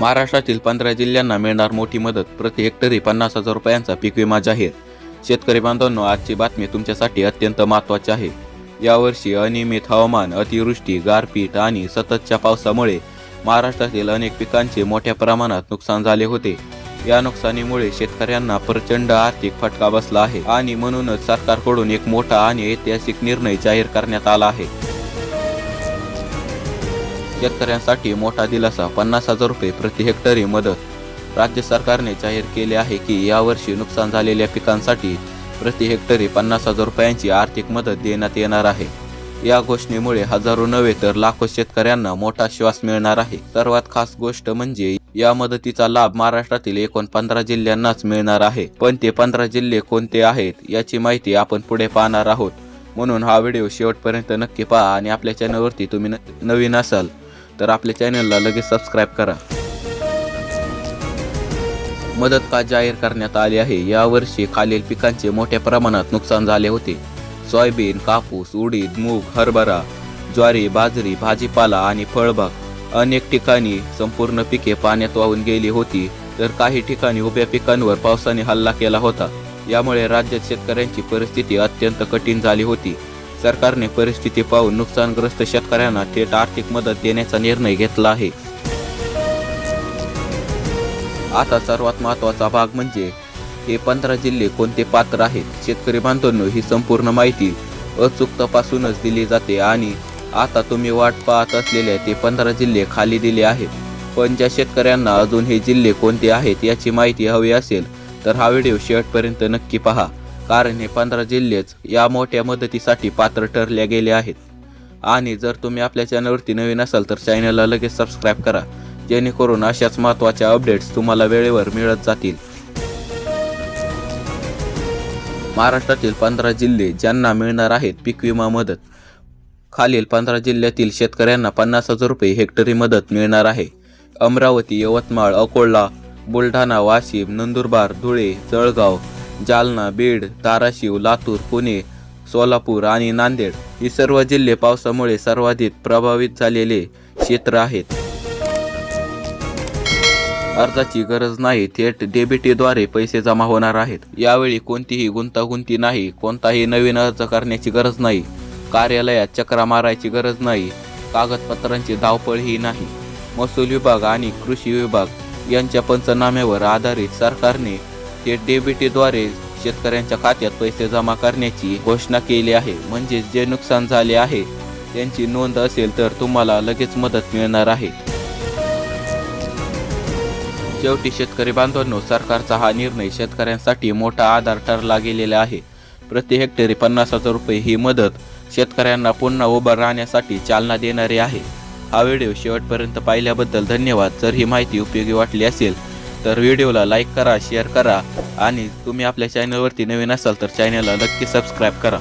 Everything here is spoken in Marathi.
महाराष्ट्रातील पंधरा जिल्ह्यांना मिळणार मोठी मदत. प्रति हेक्टरी पन्नास हजार रुपयांचा पीक विमा जाहीर. शेतकरी बांधवांनो आजची बातमी तुमच्यासाठी अत्यंत महत्त्वाची आहे. यावर्षी अनियमित हवामान अतिवृष्टी गारपीट आणि सततच्या पावसामुळे महाराष्ट्रातील अनेक पिकांचे मोठ्या प्रमाणात नुकसान झाले होते. या नुकसानीमुळे शेतकऱ्यांना प्रचंड आर्थिक फटका बसला आहे आणि म्हणूनच सरकारकडून एक मोठा आणि ऐतिहासिक निर्णय जाहीर करण्यात आला आहे. शेतकऱ्यांसाठी मोठा दिलासा पन्नास हजार रुपये प्रति हेक्टरी मदत. राज्य सरकारने जाहीर केले आहे की यावर्षी नुकसान झालेल्या पिकांसाठी प्रति हेक्टरी पन्नास हजार रुपयांची आर्थिक मदत देण्यात येणार आहे. या घोषणेमुळे हजारो नव्हे तर लाखो शेतकऱ्यांना मोठा श्वास मिळणार आहे. सर्वात खास गोष्ट म्हणजे या मदतीचा लाभ महाराष्ट्रातील एकूण पंधरा जिल्ह्यांनाच मिळणार आहे. पण ते पंधरा जिल्हे कोणते आहेत याची माहिती आपण पुढे पाहणार आहोत. म्हणून हा व्हिडिओ शेवटपर्यंत नक्की पहा आणि आपल्या चॅनलवरती तुम्ही न- नवीन असाल तर आपल्या चॅनलला लगेच सबस्क्राईब करा. मदत का जाहीर करण्यात आली आहे? यावर्षी खालील पिकांचे मोठ्या प्रमाणात नुकसान झाले होते. सोयाबीन कापूस उडीद मूग हरभरा ज्वारी बाजरी भाजीपाला आणि फळबाग अनेक ठिकाणी संपूर्ण पिके पाण्यात वाहून गेली होती. तर काही ठिकाणी उभ्या पिकांवर पावसाने हल्ला केला होता. यामुळे राज्यात शेतकऱ्यांची परिस्थिती अत्यंत कठीण झाली होती. सरकारने परिस्थिती पाहून नुकसानग्रस्त शेतकऱ्यांना थेट आर्थिक मदत देण्याचा निर्णय घेतला आहे. आता सर्वात महत्त्वाचा भाग म्हणजे हे पंधरा जिल्हे कोणते पात्र आहेत? शेतकरी बांधवांनो ही संपूर्ण माहिती अचूक तपासूनच दिली जाते आणि आता तुम्ही वाट पाहत असलेल्या ते पंधरा जिल्हे खाली दिले आहेत. पण ज्या शेतकऱ्यांना अजून हे जिल्हे कोणते आहेत याची माहिती हवी असेल तर हा व्हिडिओ शेवटपर्यंत नक्की पहा. कारण हे पंधरा जिल्हेच या मोठ्या मदतीसाठी पात्र ठरले गेले आहेत. आणि जर तुम्ही आपल्या चॅनलवरती नवीन असाल तर चॅनलला लगेच सबस्क्राईब करा जेणेकरून अशाच महत्त्वाच्या अपडेट्स तुम्हाला वेळेवर मिळत जातील. महाराष्ट्रातील पंधरा जिल्हे ज्यांना मिळणार आहेत पीक विमा मदत खालील पंधरा जिल्ह्यातील शेतकऱ्यांना पन्नास हजार रुपये हेक्टरी मदत मिळणार आहे. अमरावती यवतमाळ अकोला बुलढाणा वाशिम नंदुरबार धुळे जळगाव जालना बीड धाराशिव लातूर पुणे सोलापूर आणि नांदेड ही सर्व जिल्हे पावसामुळे सर्वाधिक प्रभावित झालेले क्षेत्र आहेत. अर्जाची गरज नाही थेट डेबिटीद्वारे पैसे जमा होणार आहेत. यावेळी कोणतीही गुंतागुंती नाही कोणताही नवीन अर्ज करण्याची गरज नाही कार्यालयात चक्रा मारायची गरज नाही कागदपत्रांची धावपळही नाही. महसूल विभाग आणि कृषी विभाग यांच्या पंचनाम्यावर आधारित सरकारने थेट डेबिटीद्वारे शेतकऱ्यांच्या खात्यात पैसे जमा करण्याची घोषणा केली आहे. म्हणजेच जे नुकसान झाले आहे त्यांची नोंद असेल तर तुम्हाला लगेच मदत मिळणार आहे. शेवटी शेतकरी बांधवांनो सरकारचा हा निर्णय शेतकऱ्यांसाठी मोठा आधार ठरला गेलेला आहे. प्रति हेक्टरी पन्नास हजार रुपये ही मदत शेतकऱ्यांना पुन्हा उभं राहण्यासाठी चालना देणारी आहे. हा व्हिडिओ शेवटपर्यंत पाहिल्याबद्दल धन्यवाद. जर ही माहिती उपयोगी वाटली असेल तर व्हिडिओला लाईक करा शेअर करा आणि तुम्ही आपल्या चॅनलवरती नवीन असाल तर चॅनलला नक्की सबस्क्राईब करा.